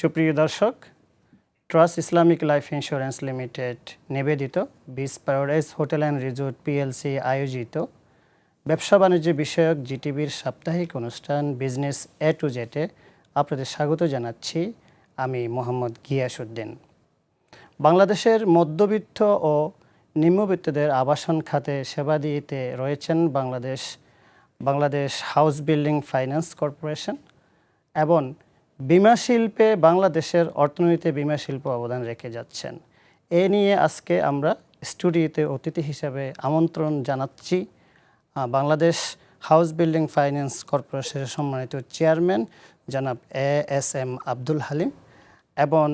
সুপ্রিয় দর্শক trust islamic life insurance limited নিবেদিত বিস paradise hotel and resort PLC আয়োজিত ব্যবসা বাণিজ্য বিষয়ক জিটিভির সাপ্তাহিক অনুষ্ঠান বিজনেস এ টু জেটে আপনাদের স্বাগত জানাচ্ছি। আমি মোহাম্মদ গিয়াসুদ্দিন বাংলাদেশের মধ্যবিত্ত ও নিম্নবিত্তদের আবাসন খাতে সেবা দিতে রয়েছেন Bangladesh Bangladesh house building finance corporation এবং বিমা শিল্পে বাংলাদেশের অর্থনীতিতে বিমা শিল্প অবদান রেখে যাচ্ছেন। এ নিয়ে আজকে আমরা স্টুডিওতে অতিথি হিসাবে আমন্ত্রণ জানাচ্ছি বাংলাদেশ হাউস বিল্ডিং ফাইন্যান্স কর্পোরেশনের সম্মানিত চেয়ারম্যান জনাব A S M Abdul Halim এবং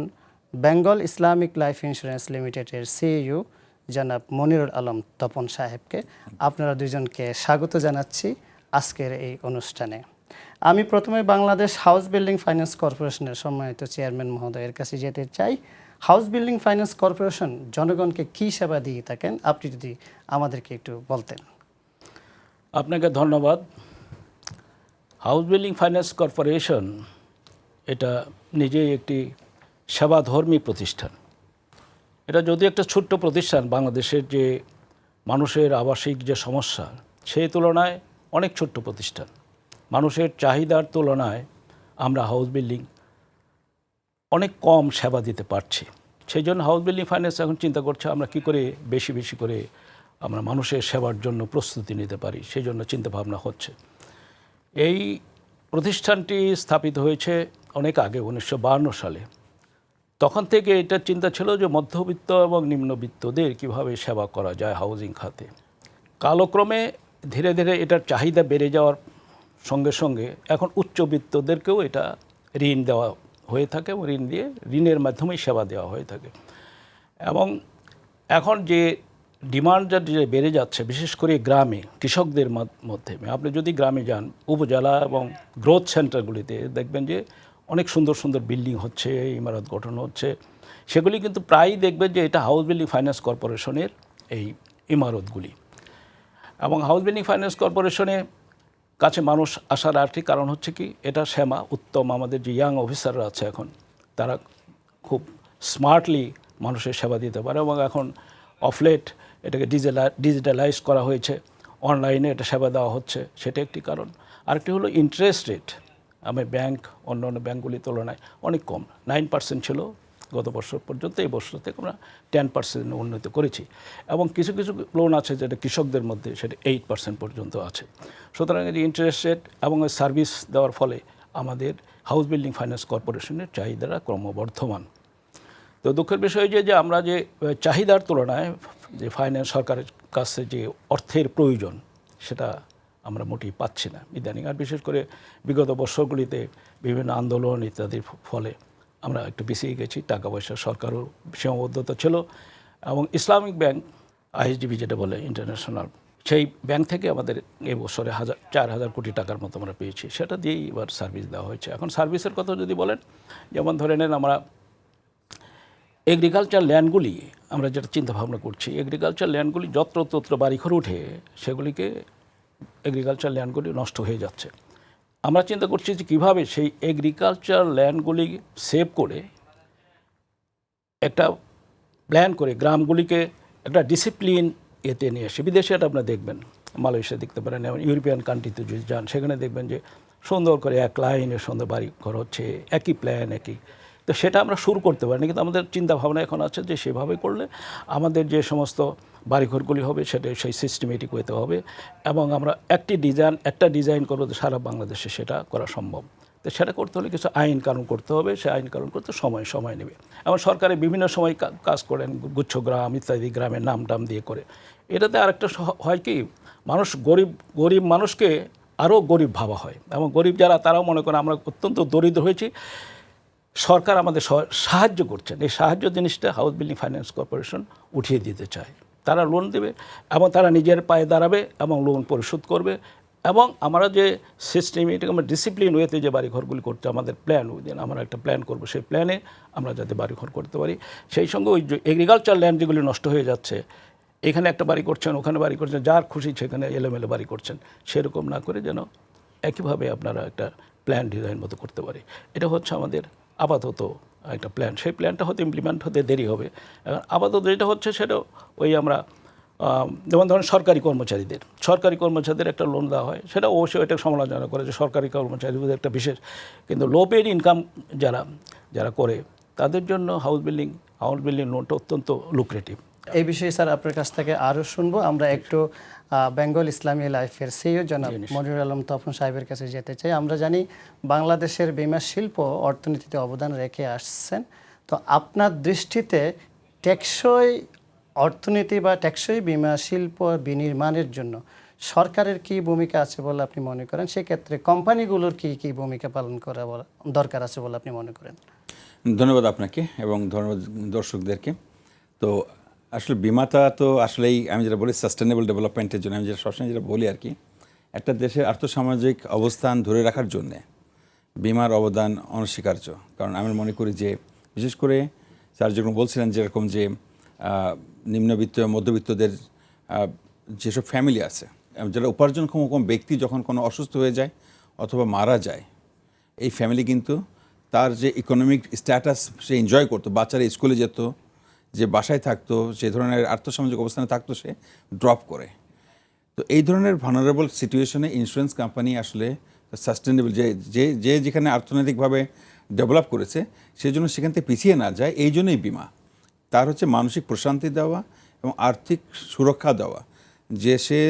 বেঙ্গল ইসলামিক লাইফ ইন্স্যুরেন্স লিমিটেডের সিইউ জনাব মনিরুল আলম তপন সাহেবকে। আপনারা দুজনকে স্বাগত জানাচ্ছি আজকের এই অনুষ্ঠানে। আমি প্রথমে বাংলাদেশ হাউস বিল্ডিং ফাইন্যান্স কর্পোরেশনের সম্মানিত চেয়ারম্যান মহোদয়ের কাছে যেতে চাই। হাউস বিল্ডিং ফাইন্যান্স কর্পোরেশন জনগণকে কী সেবা দিয়ে থাকেন, আপনি যদি আমাদেরকে একটু বলতেন। আপনাকে ধন্যবাদ। হাউস বিল্ডিং ফাইন্যান্স কর্পোরেশন এটা নিজেই একটি সেবাধর্মী প্রতিষ্ঠান। এটা যদি একটা ছোট্ট প্রতিষ্ঠান, বাংলাদেশের যে মানুষের আবাসিক যে সমস্যা, সেই তুলনায় অনেক ছোট্ট প্রতিষ্ঠান। মানুষের চাহিদার তুলনায় আমরা হাউস বিল্ডিং অনেক কম সেবা দিতে পারছি। সেই জন্য হাউস বিল্ডিং ফাইন্যান্স এখন চিন্তা করছে আমরা কি করে বেশি বেশি করে আমরা মানুষের সেবার জন্য প্রস্তুতি নিতে পারি সেই জন্য চিন্তা ভাবনা হচ্ছে। এই প্রতিষ্ঠানটি স্থাপিত হয়েছে অনেক আগে, উনিশশো সালে। তখন থেকে এটা চিন্তা ছিল যে মধ্যবিত্ত এবং নিম্নবিত্তদের কীভাবে সেবা করা যায় হাউজিং খাতে। কালক্রমে ধীরে ধীরে এটার চাহিদা বেড়ে যাওয়ার সঙ্গে সঙ্গে এখন উচ্চবিত্তদেরকেও এটা ঋণ দেওয়া হয়ে থাকে এবং ঋণ দিয়ে ঋণের মাধ্যমেই সেবা দেওয়া হয়ে থাকে। এবং এখন যে ডিমান্ড যা বেড়ে যাচ্ছে, বিশেষ করে গ্রামে, কৃষকদের মাধ- মাধ্যমে আপনি যদি গ্রামে যান, উপজেলা এবং গ্রোথ সেন্টারগুলিতে দেখবেন যে অনেক সুন্দর সুন্দর বিল্ডিং হচ্ছে, ইমারত গঠন হচ্ছে। সেগুলি কিন্তু প্রায়ই দেখবেন যে এটা হাউস বিল্ডিং ফাইন্যান্স কর্পোরেশনের এই ইমারতগুলি। এবং হাউস বিল্ডিং ফাইন্যান্স কর্পোরেশনে কাছে মানুষ আসার আরেকটি কারণ হচ্ছে কি, এটা শ্যামা, উত্তম আমাদের যে ইয়াং অফিসাররা আছে এখন, তারা খুব স্মার্টলি মানুষের সেবা দিতে পারে এবং এখন অফলেট এটাকে ডিজিটালা ডিজিটালাইজ করা হয়েছে অনলাইনে এটা সেবা দেওয়া হচ্ছে, সেটা একটি কারণ। আরেকটি হলো ইন্টারেস্ট রেট আমি ব্যাংক অন্য অন্য ব্যাঙ্কগুলির তুলনায় অনেক কম নাইন পার্সেন্ট ছিল গত বছর পর্যন্ত, এই বছর থেকে আমরা টেন পার্সেন্ট উন্নতি করেছি। এবং কিছু কিছু লোন আছে যেটা কৃষকদের মধ্যে সেটা এইট পার্সেন্ট পর্যন্ত আছে। সুতরাং এই ইন্টারেস্ট রেট এবং সার্ভিস দেওয়ার ফলে আমাদের হাউস বিল্ডিং ফাইন্যান্স কর্পোরেশনের চাহিদারা ক্রমবর্ধমান। তো দুঃখের বিষয় যে আমরা যে চাহিদার তুলনায় যে ফাইন্যান্স সরকারের কাছে যে অর্থের প্রয়োজন সেটা আমরা মোটেই পাচ্ছি না। ইদানিং আর বিশেষ করে বিগত বছরগুলিতে বিভিন্ন আন্দোলন ইত্যাদির ফলে আমরা একটু পিছিয়ে গেছি টাকা পয়সা সরকারও সীমাবদ্ধতা ছিল এবং ইসলামিক ব্যাংক, আইএসডিবি যেটা বলে, ইন্টারন্যাশনাল, সেই ব্যাংক থেকে আমাদের এই বছরে হাজার, চার হাজার কোটি টাকার মতো আমরা পেয়েছি। সেটা দিয়েই এবার সার্ভিস দেওয়া হয়েছে। এখন সার্ভিসের কথা যদি বলেন, যেমন ধরে নেন আমরা এগ্রিকালচার ল্যান্ডগুলি আমরা যেটা চিন্তা ভাবনা করছি এগ্রিকালচার ল্যান্ডগুলি যত্র তত্র বাড়িঘর উঠে সেগুলিকে এগ্রিকালচার ল্যান্ডগুলি নষ্ট হয়ে যাচ্ছে। আমরা চিন্তা করছি যে কীভাবে সেই এগ্রিকালচার ল্যান্ডগুলি সেভ করে একটা প্ল্যান করে গ্রামগুলিকে একটা ডিসিপ্লিন এতে নিয়ে আসে। বিদেশে এটা আপনারা দেখবেন, মালয়েশিয়া দেখতে পারেন, এবং ইউরোপিয়ান কান্ট্রিতে যদি যান, সেখানে দেখবেন যে সুন্দর করে এক লাইনে সুন্দর বাড়ি ঘর হচ্ছে, একই প্ল্যান একই তো সেটা আমরা শুরু করতে পারি না কিন্তু আমাদের চিন্তা ভাবনা এখন আছে যে সেভাবে করলে আমাদের যে সমস্ত বাড়িঘরগুলি হবে সেটা সেই সিস্টেমেটিক ওয়েতে হবে এবং আমরা একটি ডিজাইন একটা ডিজাইন করব সারা বাংলাদেশে সেটা করা সম্ভব। তো সেটা করতে হলে কিছু আইন কানুন করতে হবে, সে আইন কানুন করতে সময় সময় নেবে। এবং সরকারে বিভিন্ন সময় কাজ করেন গুচ্ছ গ্রাম ইত্যাদি গ্রামের নাম টাম দিয়ে করে। এটাতে আরেকটা হয় কি, মানুষ গরিব গরিব মানুষকে আরও গরিব ভাবা হয়। এবং গরিব যারা, তারাও মনে করেন আমরা অত্যন্ত দরিদ্র হয়েছি। সরকার আমাদের সাহায্য করছেন। এই সাহায্য জিনিসটা হাউস বিল্ডিং ফাইন্যান্স কর্পোরেশন উঠিয়ে দিতে চায়। তারা লোন দেবে এবং তারা নিজের পায়ে দাঁড়াবে এবং লোন পরিশোধ করবে এবং আমরা যে সিস্টেম সিস্টেমেটিক আমরা ডিসিপ্লিন ওয়েতে যে বাড়িঘরগুলি করতে আমাদের প্ল্যান উইদিন আমরা একটা প্ল্যান করব। সেই প্ল্যানে আমরা যাতে বাড়িঘর করতে পারি। সেই সঙ্গে ওই যে এগ্রিকালচার ল্যান্ড যেগুলি নষ্ট হয়ে যাচ্ছে, এখানে একটা বাড়ি করছেন, ওখানে বাড়ি করছেন, যার খুশি সেখানে এলোমেলো বাড়ি করছেন, সেরকম না করে যেন একইভাবে আপনারা একটা প্ল্যান ডিজাইন মতো করতে পারি। এটা হচ্ছে আমাদের আপাতত একটা প্ল্যান সেই প্ল্যানটা হয়তো ইমপ্লিমেন্ট হতে দেরি হবে। এখন আপাতত যেটা হচ্ছে সেটা ওই আমরা যেমন ধরেন সরকারি কর্মচারীদের সরকারি কর্মচারীদের একটা লোন দেওয়া হয়। সেটা অবশ্যই এটা সমালোচনা করে যে সরকারি কর্মচারীদের একটা বিশেষ, কিন্তু লো পেড ইনকাম যারা যারা করে, তাদের জন্য হাউস বিল্ডিং হাউস বিল্ডিং লোনটা অত্যন্ত লুক্রেটিভ এই বিষয়ে স্যার আপনার কাছ থেকে আরও শুনব। আমরা একটু বেঙ্গল ইসলামী লাইফের সিইও জনাব মনিরুল আলম তপন সাহেবের কাছে যেতে চাই। আমরা জানি বাংলাদেশের বিমা শিল্প অর্থনীতিতে অবদান রেখে আসছেন। তো আপনার দৃষ্টিতে টেকসই অর্থনীতি বা টেকসই বিমা শিল্প বিনির্মাণের জন্য সরকারের কি ভূমিকা আছে বলে আপনি মনে করেন? সেক্ষেত্রে কোম্পানিগুলোর কি কি ভূমিকা পালন করা বলা- দরকার আছে বলে আপনি মনে করেন? ধন্যবাদ আপনাকে এবং ধন্যবাদ দর্শকদেরকে। তো আসলে বিমাটা তো আসলেই আমি যেটা বলি সাস্টেনেবল ডেভেলপমেন্টের জন্য, আমি যেটা সবসময় যেটা বলি আর কি, একটা দেশের আর্থসামাজিক অবস্থান ধরে রাখার জন্যে বিমার অবদান অনস্বীকার্য। কারণ আমি মনে করি যে, বিশেষ করে স্যার যেরকম বলছিলেন যেরকম যে নিম্নবিত্ত, মধ্যবিত্তদের যেসব ফ্যামিলি আছে যারা উপার্জনক্ষম কম ব্যক্তি যখন কোনো অসুস্থ হয়ে যায় অথবা মারা যায়, এই ফ্যামিলি কিন্তু তার যে ইকোনমিক স্ট্যাটাস সে এনজয় করতো, বাচ্চারা স্কুলে যেত যে বাসায় থাকতো, যে ধরনের আর্থসামাজিক অবস্থানে থাকতো সে ড্রপ করে। তো এই ধরনের ভানারেবল সিচুয়েশনে ইন্স্যুরেন্স কোম্পানি আসলে সাস্টেনেবল যে যে যে যেখানে অর্থনৈতিকভাবে ডেভেলপ করেছে, সেই জন্য সেখান থেকে পিছিয়ে না যায়, এই জন্যই বিমা। তার হচ্ছে মানসিক প্রশান্তি দেওয়া এবং আর্থিক সুরক্ষা দেওয়া। যে সে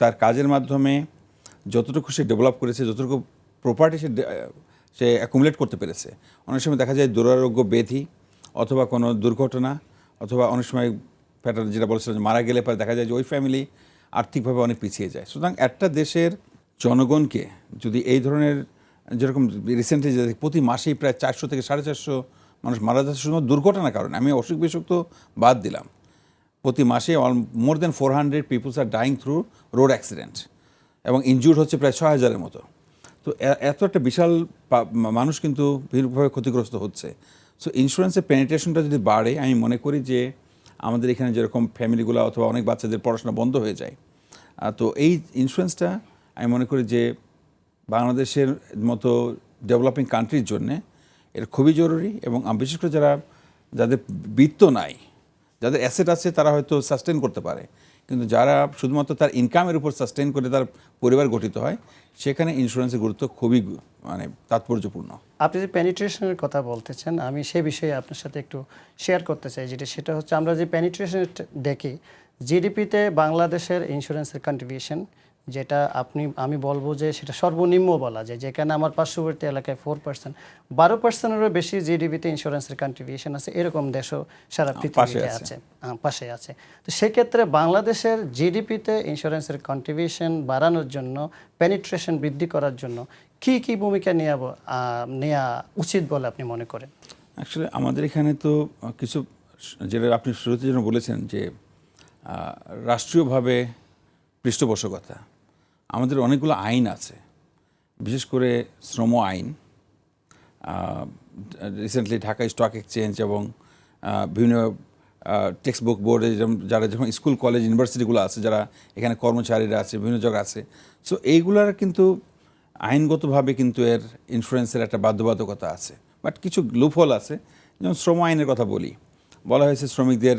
তার কাজের মাধ্যমে যতটুকু সে ডেভেলপ করেছে, যতটুকু প্রপার্টি সে সে অ্যাকুমুলেট করতে পেরেছে। অনেক সময় দেখা যায় দুরারোগ্য ব্যাধি অথবা কোনো দুর্ঘটনা অথবা অনেক সময় প্যাটার্ন যেটা বলেছিলেন যে মারা গেলে পরে দেখা যায় যে ওই ফ্যামিলি আর্থিকভাবে অনেক পিছিয়ে যায়। সুতরাং একটা দেশের জনগণকে যদি এই ধরনের যেরকম রিসেন্টলি যে প্রতি মাসেই প্রায় চারশো থেকে সাড়ে চারশো মানুষ মারা যাচ্ছে শুধুমাত্র দুর্ঘটনার কারণে, আমি অসুখ বিসুখ তো বাদ দিলাম। প্রতি মাসে more than four hundred peoples are dying through road accident এবং ইনজুর হচ্ছে প্রায় ছয় হাজারের মতো। তো এত একটা বিশাল মানুষ কিন্তু বিভিন্নভাবে ক্ষতিগ্রস্ত হচ্ছে। সো ইন্স্যুরেন্সের পেনিট্রেশনটা যদি বাড়ে, আমি মনে করি যে আমাদের এখানে যেরকম ফ্যামিলিগুলো অথবা অনেক বাচ্চাদের পড়াশোনা বন্ধ হয়ে যায়। তো এই ইন্স্যুরেন্সটা আমি মনে করি যে বাংলাদেশের মতো ডেভেলপিং কান্ট্রির জন্যে এটা খুবই জরুরি এবং বিশেষ করে যারা, যাদের বৃত্ত নাই, যাদের অ্যাসেট আছে তারা হয়তো সাস্টেন করতে পারে। কিন্তু যারা শুধুমাত্র তার ইনকামের উপর সাস্টেন করে তার পরিবার গঠিত হয়, সেখানে ইন্স্যুরেন্সের গুরুত্ব খুবই মানে তাৎপর্যপূর্ণ। আপনি যে পেনিট্রেশনের কথা বলতেছেন, আমি সে বিষয়ে আপনার সাথে একটু শেয়ার করতে চাই, যেটা সেটা হচ্ছে আমরা যে পেনিট্রেশন দেখি জিডিপিতে বাংলাদেশের ইন্স্যুরেন্সের কন্ট্রিবিউশন যেটা আপনি আমি বলব যে সেটা সর্বনিম্ন বলা যায়। যেখানে আমার পার্শ্ববর্তী এলাকায় ফোর পার্সেন্ট বারো পার্সেন্টেরও বেশি জিডিপিতে ইন্স্যুরেন্সের কন্ট্রিবিউশন আছে। এরকম দেশও সারা পৃথিবীতে আছে। আছে। পাশে আছে। তো সেক্ষেত্রে বাংলাদেশের জিডিপিতে ইন্স্যুরেন্সের কন্ট্রিবিউশন বাড়ানোর জন্য পেনিট্রেশন বৃদ্ধি করার জন্য কি কি ভূমিকা নেওয়া নেওয়া উচিত বলে আপনি মনে করেন? অ্যাকচুয়ালি আমাদের এখানে তো কিছু যেটা আপনি শুরুতে যেন বলেছেন যে রাষ্ট্রীয়ভাবে পৃষ্ঠপোষকতা। আমাদের অনেকগুলো আইন আছে। বিশেষ করে শ্রম আইন রিসেন্টলি ঢাকা স্টক এক্সচেঞ্জ এবং বিভিন্ন টেক্সট বুক বোর্ডে যারা যখন স্কুল কলেজ ইউনিভার্সিটিগুলো আছে, যারা এখানে কর্মচারীরা আছে, বিভিন্ন জায়গা আছে। সো এইগুলার কিন্তু আইনগতভাবে কিন্তু এর ইন্স্যুরেন্সের একটা বাধ্যবাধকতা আছে। বাট কিছু লুফল আছে, যেমন শ্রম আইনের কথা বলি। বলা হয়েছে শ্রমিকদের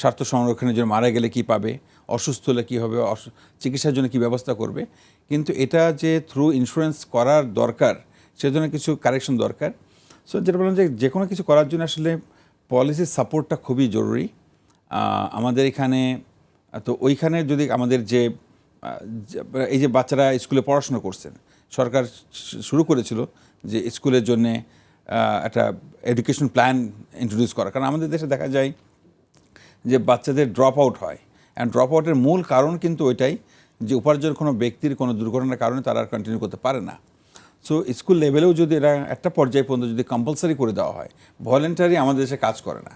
স্বার্থ সংরক্ষণের জন্য মারা গেলে কি পাবে? অসুস্থ হলে কী হবে চিকিৎসার জন্য কী ব্যবস্থা করবে। কিন্তু এটা যে থ্রু ইন্স্যুরেন্স করার দরকার, সেজন্য কিছু কারেকশন দরকার। সো যেটা বললাম যে যে কোনো কিছু করার জন্য আসলে পলিসির সাপোর্টটা খুবই জরুরি। আমাদের এখানে, তো ওইখানে যদি আমাদের যে এই যে বাচ্চারা স্কুলে পড়াশোনা করছেন, সরকার শুরু করেছিল যে স্কুলের জন্যে একটা এডুকেশন প্ল্যান ইন্ট্রোডিউস করা। কারণ আমাদের দেশে দেখা যায় যে বাচ্চাদের ড্রপ আউট হয়। অ্যান্ড ড্রপ আউটের মূল কারণ কিন্তু ওইটাই যে উপার্জন কোনো ব্যক্তির কোনো দুর্ঘটনার কারণে তারা আর কন্টিনিউ করতে পারে না। সো স্কুল লেভেলেও যদি এরা একটা পর্যায় পর্যন্ত যদি কম্পালসারি করে দেওয়া হয় ভলেন্টারি আমাদের দেশে কাজ করে না।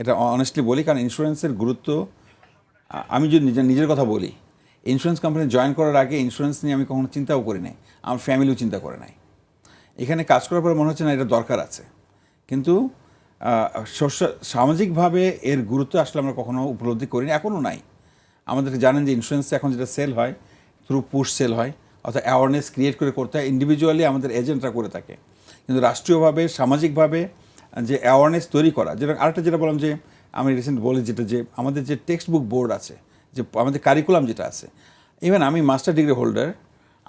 এটা অনেস্টলি বলি, কারণ ইন্স্যুরেন্সের গুরুত্ব, আমি যদি নিজের নিজের কথা বলি ইন্স্যুরেন্স কোম্পানি জয়েন করার আগে ইন্স্যুরেন্স নিয়ে আমি কখনো চিন্তাও করি নাই। আমার ফ্যামিলিও চিন্তা করে নাই। এখানে কাজ করার পরে মনে হচ্ছে না এটা দরকার আছে। কিন্তু সামাজিকভাবে এর গুরুত্ব আসলে আমরা কখনো উপলব্ধি করিনি এখনও নাই। আমাদের জানেন যে ইন্স্যুরেন্স এখন যেটা সেল হয় থ্রু পুশ সেল হয়, অর্থাৎ অ্যাওয়ারনেস ক্রিয়েট করে করতে হয় ইন্ডিভিজুয়ালি আমাদের এজেন্টরা করে থাকে। কিন্তু রাষ্ট্রীয়ভাবে, সামাজিকভাবে যে অ্যাওয়ারনেস তৈরি করা, যেটা আরেকটা যেটা বললাম যে আমি রিসেন্ট বলি যেটা যে আমাদের যে টেক্সট বুক বোর্ড আছে, যে আমাদের কারিকুলাম যেটা আছে ইভেন আমি মাস্টার ডিগ্রি হোল্ডার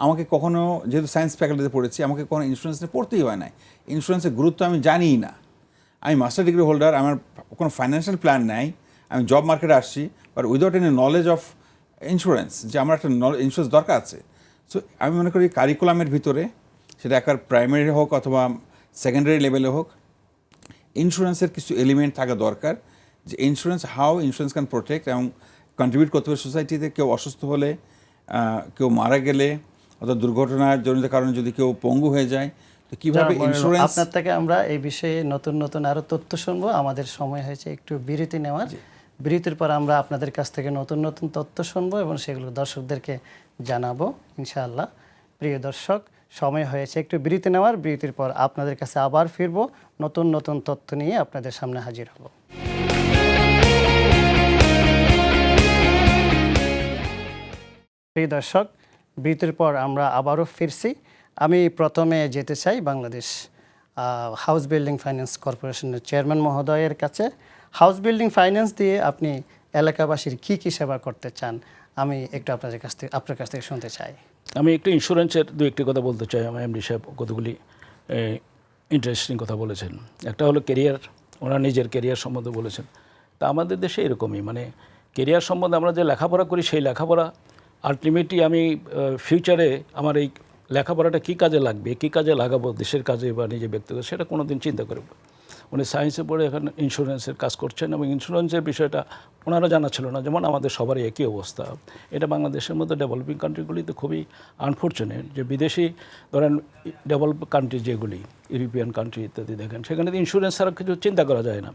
আমাকে কখনো যেহেতু সায়েন্স ফ্যাকাল্টিতে পড়েছি, আমাকে কখনো ইন্স্যুরেন্স নিয়ে পড়তেই হয় নাই। ইন্স্যুরেন্সের গুরুত্ব আমি জানিই না। আমি মাস্টার ডিগ্রি হোল্ডার আমার কোনো ফাইন্যান্সিয়াল প্ল্যান নাই, আমি জব মার্কেটে আসছি but without any knowledge of insurance যে আমার একটা নলেজ ইন্স্যুরেন্স দরকার আছে সো আমি মনে করি কারিকুলামের ভিতরে, সেটা একবার প্রাইমারি হোক অথবা সেকেন্ডারি লেভেলে হোক ইন্স্যুরেন্সের কিছু এলিমেন্ট থাকা দরকার, যে insurance how insurance can protect এবং কন্ট্রিবিউট করতে হবে সোসাইটিতে কেউ অসুস্থ হলে কেউ মারা গেলে, অথবা দুর্ঘটনার জনিত কারণে যদি কেউ পঙ্গু হয়ে যায় তো কীভাবে ইন্স্যুরেন্স আপনার থেকে আমরা এই বিষয়ে নতুন নতুন আরও তথ্য শুনব। আমাদের সময় হয়েছে একটু বিরতি নেওয়ার। বিরতির পর আমরা আপনাদের কাছ থেকে নতুন নতুন তথ্য শুনব এবং সেগুলো দর্শকদেরকে জানাব ইনশাআল্লাহ। প্রিয় দর্শক সময় হয়েছে একটু বিরতি নেওয়ার। বিরতির পর আপনাদের কাছে আবার ফিরবো। নতুন নতুন তথ্য নিয়ে আপনাদের সামনে হাজির হব। প্রিয় দর্শক বিরতির পর আমরা আবারও ফিরছি। আমি প্রথমে যেতে চাই বাংলাদেশ হাউস বিল্ডিং ফাইন্যান্স কর্পোরেশনের চেয়ারম্যান মহোদয়ের কাছে। হাউস বিল্ডিং ফাইন্যান্স দিয়ে আপনি এলাকাবাসীর কি কি সেবা করতে চান, আমি একটু আপনাদের কাছ থেকে আপনার কাছ থেকে শুনতে চাই। আমি একটু ইন্স্যুরেন্সের দু একটি কথা বলতে চাই। আমার এমডি সাহেব কতগুলি ইন্টারেস্টিং কথা বলেছেন। একটা হলো কেরিয়ার ওনার নিজের কেরিয়ার সম্বন্ধে বলেছেন। তা আমাদের দেশে এরকমই মানে কেরিয়ার সম্বন্ধে আমরা যে লেখাপড়া করি, সেই লেখাপড়া আলটিমেটলি আমি ফিউচারে আমার এই লেখাপড়াটা কী কাজে লাগবে, কী কাজে লাগাবো, দেশের কাজে বা নিজের ব্যক্তিগত, সেটা কোনো দিন চিন্তা করব উনি সায়েন্সে পড়ে এখন ইন্স্যুরেন্সের কাজ করছেন এবং ইন্স্যুরেন্সের বিষয়টা ওনারা জানা ছিল না, যেমন আমাদের সবারই একই অবস্থা। এটা বাংলাদেশের মধ্যে ডেভেলপিং কান্ট্রিগুলিতে খুবই আনফর্চুনেট যে বিদেশি ধরেন ডেভেলপ কান্ট্রি যেগুলি ইউরোপিয়ান কান্ট্রি ইত্যাদি দেখেন, সেখানে ইন্স্যুরেন্স ছাড়া কিছু চিন্তা করা যায় না।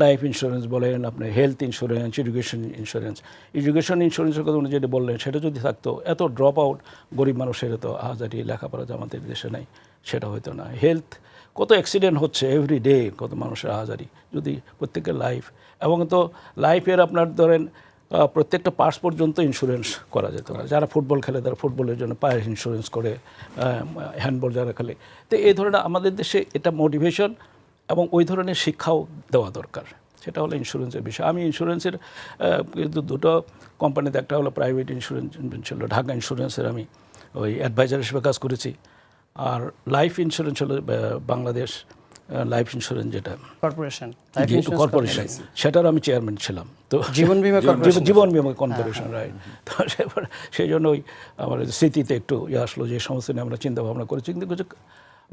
লাইফ ইন্স্যুরেন্স বলেন, আপনি health insurance education insurance education ইন্স্যুরেন্সের কথা উনি যেটা বললেন, সেটা যদি থাকতো, এত ড্রপ আউট গরিব মানুষের তো হাজারি লেখাপড়া আমাদের দেশে নাই, সেটা হতো না। হেলথ কত অ্যাক্সিডেন্ট হচ্ছে এভরি ডে কত মানুষের হাজারি যদি প্রত্যেকের লাইফ এবং তো লাইফের আপনার ধরেন প্রত্যেকটা পার্স পর্যন্ত ইন্স্যুরেন্স করা যেত না। যারা ফুটবল খেলে, তারা ফুটবলের জন্য পায়ের ইন্স্যুরেন্স করে হ্যান্ডবল যারা খেলে। তো এই ধরনের আমাদের দেশে এটা মোটিভেশন এবং ওই ধরনের শিক্ষাও দেওয়া দরকার। সেটা হলো ইন্স্যুরেন্সের বিষয়। আমি ইন্স্যুরেন্সের কিন্তু দুটো কোম্পানিতে একটা হলো প্রাইভেট ইন্স্যুরেন্স ছিল ঢাকা ইন্স্যুরেন্সের আমি ওই অ্যাডভাইজার হিসেবে কাজ করেছি। আর লাইফ ইন্স্যুরেন্স হলো বাংলাদেশ লাইফ ইন্স্যুরেন্স যেটা। কর্পোরেশন কর্পোরেশন সেটার আমি চেয়ারম্যান ছিলাম। তো জীবন বীমা জীবন- বিমা কর্পোরেশন রাইট তো সেই জন্য ওই আমার স্মৃতিতে একটু ইয়ে আসলো যে সমস্ত নিয়ে আমরা চিন্তা ভাবনা করেছি। কিন্তু কিছু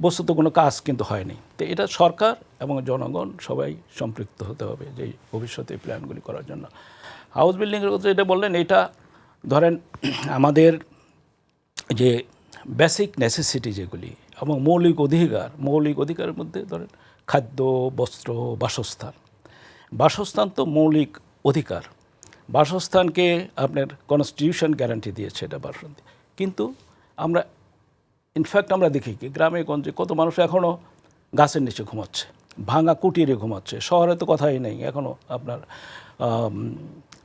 বস্তুত কোনো কাজ কিন্তু হয়নি। তো এটা সরকার এবং জনগণ সবাই সম্পৃক্ত হতে হবে যে ভবিষ্যতে প্ল্যানগুলি করার জন্য। হাউস বিল্ডিংয়ের কথা যেটা বললেন, এটা ধরেন আমাদের যে বেসিক নেসেসিটি যেগুলি এবং মৌলিক অধিকার, মৌলিক অধিকারের মধ্যে ধরেন খাদ্য, বস্ত্র, বাসস্থান। বাসস্থান তো মৌলিক অধিকার। বাসস্থানকে আপনার কনস্টিটিউশন গ্যারান্টি দিয়েছে এটা বাসস্থান। কিন্তু আমরা ইনফ্যাক্ট আমরা দেখি কি, গ্রামে, গঞ্জে কত মানুষ এখনও গাছের নিচে ঘুমাচ্ছে, ভাঙা কুটিরে ঘুমাচ্ছে, শহরে তো কথাই নেই এখনও আপনার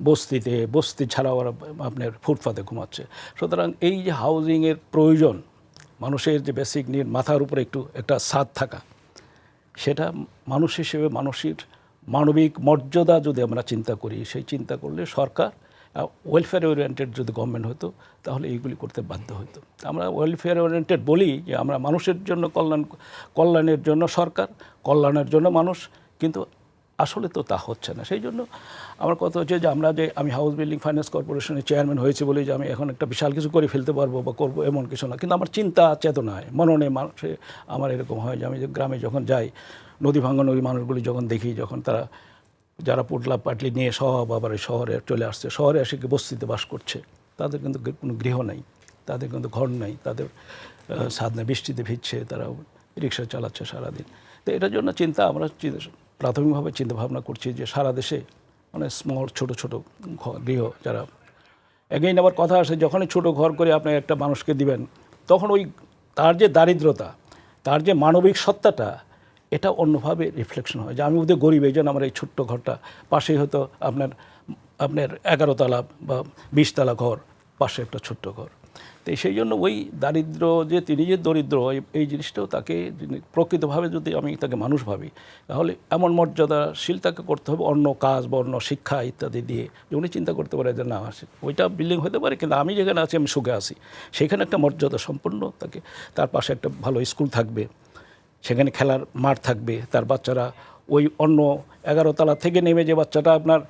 বস্তিতে, বস্তি ছাড়াও আপনার ফুটপাতে ঘুমাচ্ছে। সুতরাং এই যে হাউজিংয়ের প্রয়োজন, মানুষের যে বেসিক নিড মাথার উপরে একটু, একটা স্বাদ থাকা, সেটা মানুষ হিসেবে মানুষের মানবিক মর্যাদা যদি আমরা চিন্তা করি, সেই চিন্তা করলে সরকার ওয়েলফেয়ার ওরিয়েন্টেড যদি গভর্নমেন্ট হতো, তাহলে এইগুলি করতে বাধ্য হতো আমরা ওয়েলফেয়ার ওরিয়েন্টেড বলি যে, আমরা মানুষের জন্য কল্যাণ, কল্যাণের জন্য সরকার, কল্যাণের জন্য মানুষ, কিন্তু আসলে তো তা হচ্ছে না। সেই জন্য আমার কথা হচ্ছে যে, আমরা যে, আমি হাউস বিল্ডিং ফাইন্যান্স কর্পোরেশনের চেয়ারম্যান হয়েছি বলে যে, আমি এখন একটা বিশাল কিছু করে ফেলতে পারব বা করব এমন কিছু না। কিন্তু আমার চিন্তা চেতনায়, মননে মানুষে আমার এরকম হয় যে, আমি যে গ্রামে যখন যাই, নদী ভাঙ্গন ওই মানুষগুলি যখন দেখি, যখন তারা যারা পুটলা পাটলি নিয়ে সব আবার শহরে চলে আসছে, শহরে এসে কি বস্তিতে বাস করছে? তাদের কিন্তু কোনো গৃহ নাই, তাদের কিন্তু ঘর নাই, তাদের সাধনা বৃষ্টিতে ভিজছে, তারা রিক্সা চালাচ্ছে সারাদিন। তো এটার জন্য চিন্তা, আমরা প্রাথমিকভাবে চিন্তা ভাবনা করছি যে সারা দেশে মানে স্মল ছোট ছোট গৃহ যারা এগেইন আবার কথা আসে, যখনই ছোট ঘর করে আপনি একটা মানুষকে দিবেন, তখন ওই তার যে দারিদ্রতা, তার যে মানবিক সত্তাটা এটা অন্যভাবে রিফ্লেকশন হয়। যে আমি ওদের গরিব এই জন্য আমার এই ছোট্ট ঘরটা, পাশেই হয়তো আপনার আপনার এগারো তলা বা বিশ তলা ঘর, পাশে একটা ছোট্ট ঘর। তো সেই জন্য ওই দারিদ্র, যে তিনি যে দরিদ্র, এই- এই জিনিসটাও তাকে প্রকৃতভাবে যদি আমি তাকে মানুষ ভাবি, তাহলে এমন মর্যাদাশীল তাকে করতে হবে, অন্য কাজ বা অন্য শিক্ষা ইত্যাদি দিয়ে। যে উনি চিন্তা করতে পারে যে না আসে ওইটা বিল্ডিং হতে পারে, কিন্তু আমি যেখানে আছি, আমি সুখে আছি। সেখানে একটা মর্যাদা সম্পন্ন তাকে, তার পাশে একটা ভালো স্কুল থাকবে। সেখানে খেলার মাঠ থাকবে, তার বাচ্চারা ওই অন্য এগারো তলা থেকে নেমে যে বাচ্চাটা আপনার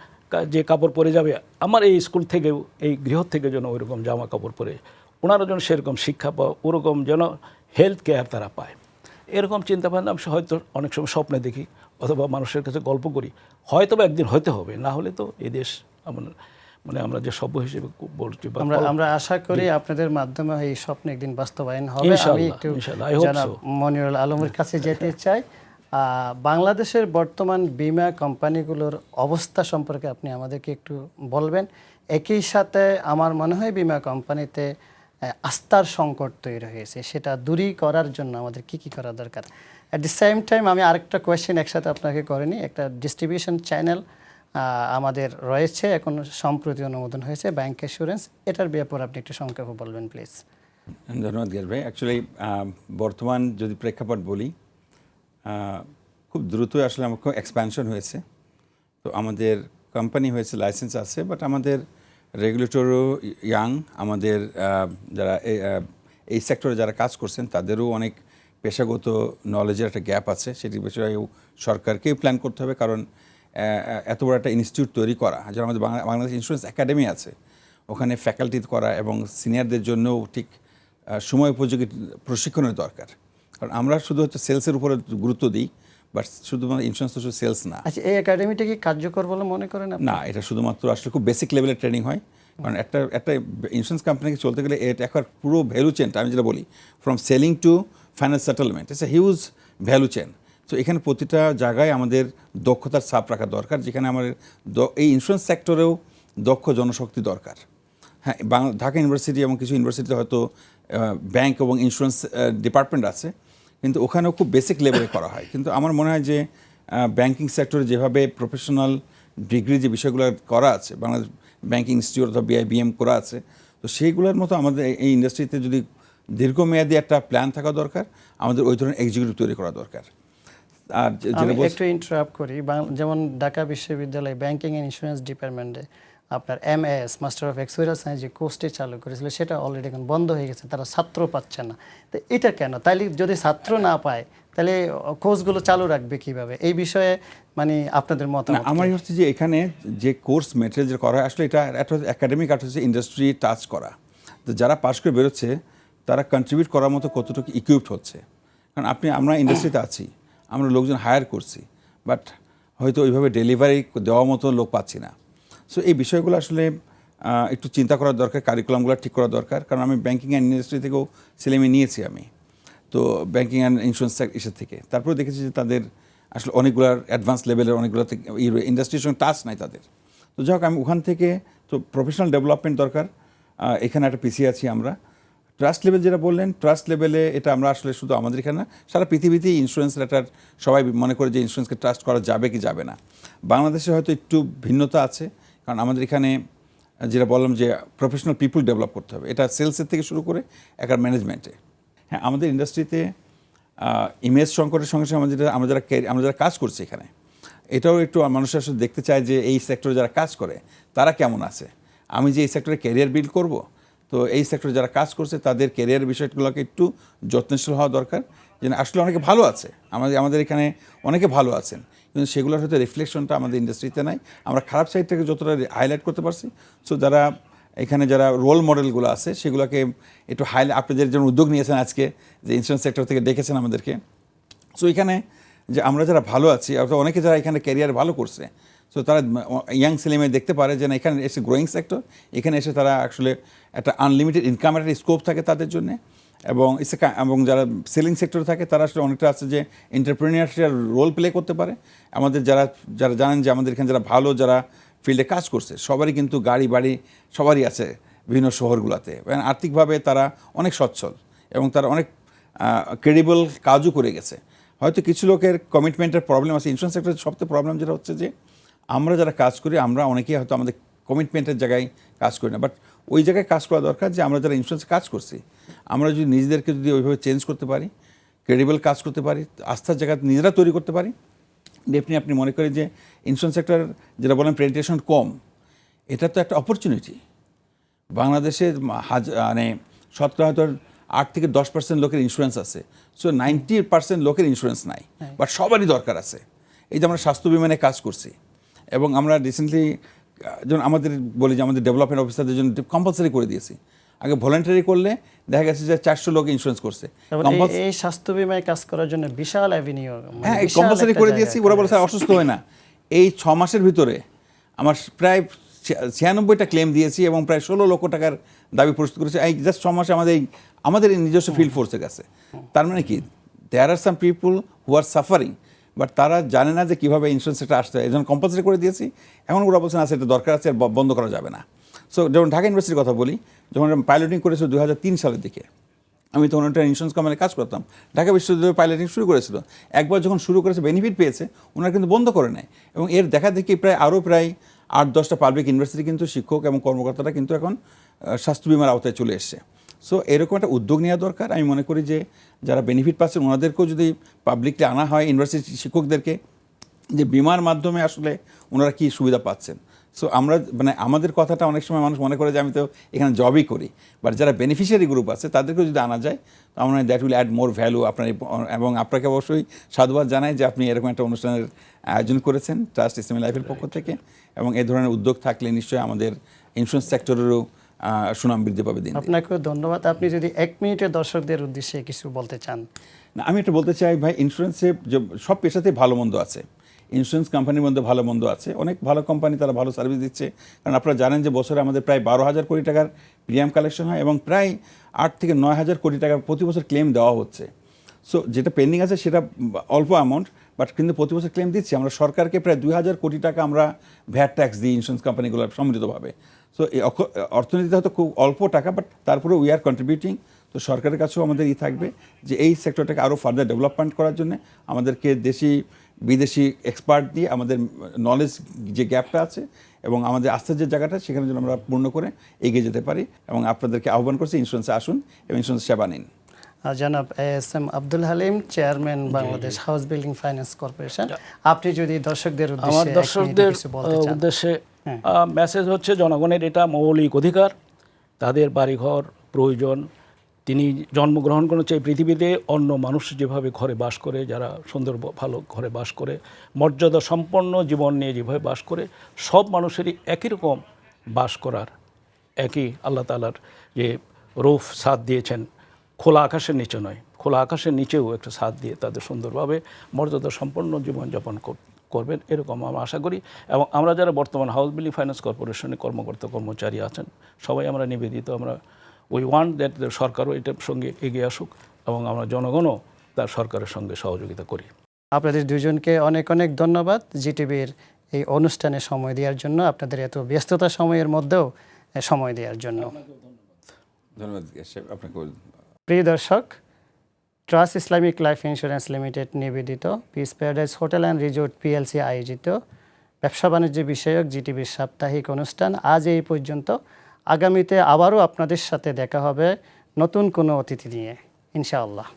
যে কাপড় পরে যাবে, আমার এই স্কুল থেকেও, এই গৃহ থেকে যেন ওইরকম জামা কাপড় পরে ওনারা যেন সেরকম শিক্ষা পায় ওরকম যেন হেলথ কেয়ার তারা পায়। এরকম চিন্তাভাবনা আমি হয়তো অনেক সময় স্বপ্নে দেখি, অথবা মানুষের কাছে গল্প করি হয়তো বা একদিন হতে হবে, না হলে তো এই দেশ আমার মানে আমরা যে সভ্য হিসেবে বলছি আমরা আমরা আশা করি আপনাদের মাধ্যমে এই স্বপ্ন একদিন বাস্তবায়ন হবে। আমি একটু. মনিরুল আলমের কাছে যেতে চাই। বাংলাদেশের বর্তমান বিমা কোম্পানিগুলোর অবস্থা সম্পর্কে আপনি আমাদেরকে একটু বলবেন। একই সাথে আমার মনে হয় বিমা কোম্পানিতে আস্থার সংকট তৈরি হয়েছে। সেটা দূরী করার জন্য আমাদের কি কি করা দরকার? অ্যাট দি সেম টাইম আমি আরেকটা কোয়েশ্চেন একসাথে আপনাকে করিনি একটা ডিস্ট্রিবিউশন চ্যানেল আমাদের রয়েছে এখন সম্প্রতি অনুমোদন হয়েছে ব্যাংক অ্যাসুরেন্স এটার ব্যাপারে আপনি একটু সংক্ষেপে বলবেন প্লিজ ধন্যবাদ গিয়াস ভাই অ্যাকচুয়ালি বর্তমান যদি প্রেক্ষাপট বলি খুব দ্রুতই আসলে আমার এক্সপ্যানশন হয়েছে। তো আমাদের কোম্পানি হয়েছে লাইসেন্স আছে বাট আমাদের রেগুলেটরও ইয়াং আমাদের যারা এই, সেক্টরে যারা কাজ করছেন তাদেরও অনেক পেশাগত নলেজের একটা গ্যাপ আছে। সেটি বিষয়েও সরকারকেই প্ল্যান করতে হবে কারণ এত বড় একটা ইনস্টিটিউট তৈরি করা। যেমন আমাদের বাংলা- বাংলাদেশ ইন্স্যুরেন্স একাডেমি আছে। ওখানে ফ্যাকাল্টি করা এবং সিনিয়রদের জন্যও ঠিক সময় উপযোগী প্রশিক্ষণের দরকার। কারণ আমরা শুধু হচ্ছে সেলসের উপরে গুরুত্ব দিই বাট শুধুমাত্র ইন্স্যুরেন্স তো শুধু সেলস না। আচ্ছা এই একাডেমিটা কি কার্যকর বলে মনে করেন না এটা শুধুমাত্র আসলে খুব বেসিক লেভেলের ট্রেনিং হয়। কারণ একটা একটা ইন্স্যুরেন্স কোম্পানিকে চলতে গেলে এটা একবার পুরো ভ্যালু চেনটা আমি যেটা বলি from selling to finance settlement it's a huge value chain তো এখানে প্রতিটা জায়গায় আমাদের দক্ষতার ছাপ রাখা দরকার, যেখানে আমাদের এই ইন্স্যুরেন্স সেক্টরেও দক্ষ জনশক্তি দরকার। হ্যাঁ বাংলা, ঢাকা ইউনিভার্সিটি এবং কিছু ইউনিভার্সিটিতে হয়তো ব্যাংক এবং ইন্স্যুরেন্স ডিপার্টমেন্ট আছে, কিন্তু ওখানেও খুব বেসিক লেভেলে করা হয়। কিন্তু আমার মনে হয় যে ব্যাংকিং সেক্টরে যেভাবে প্রফেশনাল ডিগ্রি যে বিষয়গুলো করা আছে বাংলাদেশ ব্যাংকিং ইনস্টিটিউট অথবা বিআইবিএম করা আছে, তো সেইগুলোর মতো আমাদের এই ইন্ডাস্ট্রিতে যদি দীর্ঘমেয়াদী একটা প্ল্যান থাকা দরকার, আমাদের ওই ধরনের এক্সিকিউটিভ তৈরি করা দরকার। আর যেটা আমি একটু ইন্টারাপ্ট করি। যেমন ঢাকা বিশ্ববিদ্যালয় ব্যাংকিং অ্যান্ড ইন্স্যুরেন্স ডিপার্টমেন্টে আপনার M S master of experience science যে কোর্সটি চালু করেছিল সেটা অলরেডি এখন বন্ধ হয়ে গেছে তারা ছাত্র পাচ্ছে না। তো এটা কেন? তাইলে যদি ছাত্র না পায় তাহলে কোর্সগুলো চালু রাখবে কীভাবে? এই বিষয়ে মানে আপনাদের মতামত আমার হচ্ছে যে এখানে যে কোর্স মেটেরিয়াল যে করা হয় আসলে এটা একটা একাডেমিক আর্ট হচ্ছে ইন্ডাস্ট্রি টাচ করা। তো যারা পাশ করে বেরোচ্ছে তারা কন্ট্রিবিউট করার মতো কতটুকু ইকুইপড হচ্ছে? কারণ আপনি আমরা ইন্ডাস্ট্রিতে আছি। আমরা লোকজন হায়ার করছি বাট হয়তো ওইভাবে ডেলিভারি দেওয়ার মতো লোক পাচ্ছি না। সো এই বিষয়গুলো আসলে একটু চিন্তা করার দরকার কারিকুলামগুলো ঠিক করা দরকার, কারণ আমি ব্যাঙ্কিং অ্যান্ড ইন্ডাস্ট্রি থেকেও ছেলেমেয়ে নিয়েছি আমি। তো ব্যাঙ্কিং অ্যান্ড ইন্স্যুরেন্স ইসের থেকে। তারপরে দেখেছি যে তাদের আসলে অনেকগুলার অ্যাডভান্স লেভেলের অনেকগুলো ইন্ডাস্ট্রির সঙ্গে টাচ নাই তাদের। তো যাই হোক, আমি ওখান থেকে, তো প্রফেশনাল ডেভেলপমেন্ট দরকার। এখানে একটা পিছিয়ে আছি আমরা। ট্রাস্ট লেভেল যেটা বললেন ট্রাস্ট লেভেলে এটা আমরা আসলে শুধু আমাদের এখানে না, সারা পৃথিবীতেই ইন্স্যুরেন্স লেটার সবাই মনে করে যে ইন্স্যুরেন্সকে ট্রাস্ট করা যাবে কি যাবে না। বাংলাদেশে হয়তো একটু ভিন্নতা আছে, কারণ আমাদের এখানে যেটা বললাম যে প্রফেশনাল পিপুল ডেভেলপ করতে হবে। এটা সেলসের থেকে শুরু করে একার ম্যানেজমেন্টে হ্যাঁ আমাদের ইন্ডাস্ট্রিতে ইমেজ সংকটের সঙ্গে সঙ্গে আমাদের আমরা যারা আমরা যারা কাজ করছি এখানে, এটাও একটু মানুষের আসলে দেখতে চায় যে এই সেক্টরে যারা কাজ করে, তারা কেমন আছে? আমি যে এই সেক্টরে ক্যারিয়ার বিল্ড করব তো এই সেক্টরে যারা কাজ করছে, তাদের ক্যারিয়ার বিষয়গুলোকে একটু যত্নশীল হওয়া দরকার। যেন আসলে অনেকে ভালো আছে। আমাদের আমাদের এখানে অনেকে ভালো আছেন। কিন্তু সেগুলোর হয়তো রিফ্লেকশনটা আমাদের ইন্ডাস্ট্রিতে নাই। আমরা খারাপ সাইডটাকে যতটা হাইলাইট করতে পারছি। সো যারা এখানে যারা রোল মডেলগুলো আছে, সেগুলোকে একটু হাইলাইট আপনাদের যেমন উদ্যোগ নিয়েছেন আজকে, যে ইন্স্যুরেন্স সেক্টর থেকে ডেকেছেন আমাদেরকে। সো এখানে যে আমরা যারা ভালো আছি, অর্থাৎ অনেকে যারা এখানে ক্যারিয়ার ভালো করছে সো তারা ইয়াং ছেলেমেয়ে দেখতে পারে যে, না, এখানে এসে গ্রোয়িং সেক্টর এখানে এসে তারা আসলে একটা আনলিমিটেড ইনকামের একটা স্কোপ থাকে তাদের জন্য। এবং এবং যারা সেলিং সেক্টরে থাকে, তারা আসলে অনেকটা আছে যে এন্টারপ্রেনিয়ারশিপ রোল প্লে করতে পারে। আমাদের যারা যারা জানেন যে, আমাদের এখানে যারা ভালো, যারা ফিল্ডে কাজ করছে, সবারই কিন্তু গাড়ি, বাড়ি সবারই আছে বিভিন্ন শহরগুলোতে। আর্থিকভাবে তারা অনেক সচ্ছল এবং তারা অনেক ক্রেডিবল কাজও করে গেছে। হয়তো কিছু লোকের কমিটমেন্টের প্রবলেম আছে ইন্স্যুরেন্স সেক্টরের সবথেকে প্রবলেম যেটা হচ্ছে যে আমরা যারা কাজ করি আমরা অনেকেই হয়তো আমাদের কমিটমেন্টের জায়গায় কাজ করি না বাট ওই জায়গায় কাজ করা দরকার যে আমরা যারা ইন্স্যুরেন্সে কাজ করছি আমরা যদি নিজেদেরকে যদি ওইভাবে চেঞ্জ করতে পারি ক্রেডিবল কাজ করতে পারি আস্থার জায়গা নিজেরা তৈরি করতে পারি ডেফিনি আপনি মনে করেন যে ইন্স্যুরেন্স সেক্টর যেটা বলেন পেনিট্রেশন কম এটা তো একটা অপরচুনিটি বাংলাদেশে হাজ মানে শতকরা হয়তো আট থেকে দশ পার্সেন্ট লোকের ইন্স্যুরেন্স আছে সো নাইনটি পার্সেন্ট লোকের ইন্স্যুরেন্স নাই বাট সবারই দরকার আছে। এই যে আমরা স্বাস্থ্য বিমানে কাজ করছি এবং আমরা রিসেন্টলি যেমন আমাদের বলি যে আমাদের ডেভেলপমেন্ট অফিসারদের জন্য কম্পালসারি করে দিয়েছি। আগে ভলেন্টারি করলে দেখা গেছে যে চারশো লোক ইন্স্যুরেন্স করছে। এই- স্বাস্থ্য বিমায় কাজ করার জন্য বিশাল অ্যাভিনিউ হ্যাঁ কম্পালসারি করে দিয়েছি। ওরা বলে স্যার অসুস্থ হয় না। এই ছ মাসের ভিতরে আমার প্রায় ছিয়ানব্বইটা ক্লেম দিয়েছি এবং প্রায় ষোলো লক্ষ টাকার দাবি প্রস্তুত করেছি। এই জাস্ট ছ মাসে আমাদের এই- আমাদের এই নিজস্ব ফিল্ড ফোর্সের কাছে। তার মানে কি there are some people who are suffering but তারা জানে না যে কীভাবে ইন্স্যুরেন্স এটা আসতে হয়। এই কম্পালসারি করে দিয়েছি। এখন ওরা বলছেন আছে এটা দরকার আছে, আর বন্ধ করা যাবে না। সো যেমন ঢাকা ইউনিভার্সিটির কথা বলি, যখন পাইলটিং করেছিল দু সালের দিকে, আমি তখন একটা ইন্স্যুরেন্স কোম্পানি কাজ করতাম। ঢাকা বিশ্ববিদ্যালয় পাইলটিং শুরু করেছিল। একবার যখন শুরু করেছে বেনিফিট পেয়েছে, ওনারা কিন্তু বন্ধ করে নেয়। এবং এর দেখা দেখি প্রায় আরও প্রায় আট দশটা পাবলিক ইউনিভার্সিটি কিন্তু শিক্ষক এবং কর্মকর্তারা কিন্তু এখন স্বাস্থ্য বিমার আওতায় চলে এসছে। সো এরকম একটা উদ্যোগ নেওয়া দরকার। আমি মনে করি যে, যারা বেনিফিট পাচ্ছেন, ওনাদেরকেও যদি পাবলিকলি আনা হয় ইউনিভার্সিটি শিক্ষকদেরকে, যে বিমার মাধ্যমে আসলে ওনারা কি সুবিধা পাচ্ছেন। সো আমরা মানে আমাদের কথাটা অনেক সময় মানুষ মনে করে যে, আমি তো এখানে জবই করি। বাট যারা বেনিফিশিয়ারি গ্রুপ আছে, তাদেরকেও যদি আনা যায়, তো আমার that will add more value আপনার এবং আপনাকে অবশ্যই সাধুবাদ জানাই যে, আপনি এরকম একটা অনুষ্ঠানের আয়োজন করেছেন ট্রাস্ট ইসলামী লাইফের পক্ষ থেকে। এবং এই ধরনের উদ্যোগ থাকলে নিশ্চয়ই আমাদের ইন্স্যুরেন্স সেক্টরেরও সুনাম বৃদ্ধি পাবে দিন। আপনাকেও ধন্যবাদ। আপনি যদি এক মিনিটে দর্শকদের উদ্দেশ্যে কিছু বলতে চান। না আমি এটা বলতে চাই ভাই ইন্স্যুরেন্সে যে সব পেশাতেই ভালো মন্দ আছে। ইন্স্যুরেন্স কোম্পানির মধ্যে ভালো মন্দ আছে। অনেক ভালো কোম্পানি তারা ভালো সার্ভিস দিচ্ছে। কারণ আপনারা জানেন যে বছরে আমাদের প্রায় বারো হাজার কোটি টাকার প্রিমিয়াম কালেকশন হয় এবং প্রায় আট থেকে নয় হাজার কোটি টাকার প্রতি বছর ক্লেম দেওয়া হচ্ছে। সো যেটা পেন্ডিং আছে সেটা অল্প অ্যামাউন্ট বাট কিন্তু প্রতি বছর ক্লেম দিচ্ছি। আমরা সরকারকে প্রায় দুই হাজার কোটি টাকা আমরা ভ্যাট ট্যাক্স দিই ইন্স্যুরেন্স কোম্পানিগুলো সম্মিলিতভাবে। সো এই অর্থনীতিতে হয়তো খুব অল্প টাকা বাট তারপরে উই আর কন্ট্রিবিউটিং তো সরকারের কাছেও আমাদের ই থাকবে যে এই সেক্টরটাকে আরও ফার্দার ডেভেলপমেন্ট করার জন্য আমাদেরকে দেশি বিদেশি এক্সপার্ট দিয়ে আমাদের নলেজ যে গ্যাপটা আছে এবং আমাদের আস্থার যে জায়গাটা সেখানে যেন আমরা পূর্ণ করে এগিয়ে যেতে পারি এবং আপনাদেরকে আহ্বান করছি ইন্স্যুরেন্সে আসুন এবং ইন্স্যুরেন্স সেবা নিন। আর জনাব S M Abdul Halim chairman Bangladesh house building finance corporation আপনি যদি দর্শকদের উদ্দেশ্যে দর্শকদের কিছু বলতে চান। উদ্দেশ্যে। মেসেজ হচ্ছে, জনগণের এটা মৌলিক অধিকার, তাদের বাড়িঘর, প্রয়োজন, তিনি জন্মগ্রহণ করেছে এই পৃথিবীতে, অন্য মানুষ যেভাবে ঘরে বাস করে, যারা সুন্দর ভালো ঘরে বাস করে, মর্যাদা সম্পন্ন জীবন নিয়ে যেভাবে বাস করে, সব মানুষেরই একই রকম বাস করার, একই আল্লাহ তালার যে রূফ সাদ দিয়েছেন। খোলা আকাশের নিচে নয়, খোলা আকাশের নিচেও একটা সাদ দিয়ে তাদের সুন্দরভাবে মর্যাদা সম্পন্ন জীবনযাপন কর- করবেন এরকম আমরা আশা করি। এবং আমরা যারা বর্তমান হাউস বিল্ডিং ফাইন্যান্স কর্পোরেশনের কর্মকর্তা কর্মচারী আছেন সবাই আমরা নিবেদিত। আমরা উই ওয়ান্ট দ্যাট সরকারও এটার সঙ্গে এগিয়ে আসুক এবং আমরা জনগণও তার সরকারের সঙ্গে সহযোগিতা করি। আপনাদের দুজনকে অনেক অনেক ধন্যবাদ জিটিভির এই অনুষ্ঠানে সময় দেওয়ার জন্য আপনাদের এত ব্যস্ততা সময়ের মধ্যেও সময় দেওয়ার জন্য। ধন্যবাদ। আপনাকে প্রিয় দর্শক trust Islamic life insurance limited নিবেদিত peace paradise hotel and resort PLC আয়োজিত ব্যবসা বাণিজ্য বিষয়ক জিটিভির সাপ্তাহিক অনুষ্ঠান আজ এই পর্যন্ত। আগামীতে আবারও আপনাদের সাথে দেখা হবে নতুন কোনো অতিথি নিয়ে, ইনশাআল্লাহ।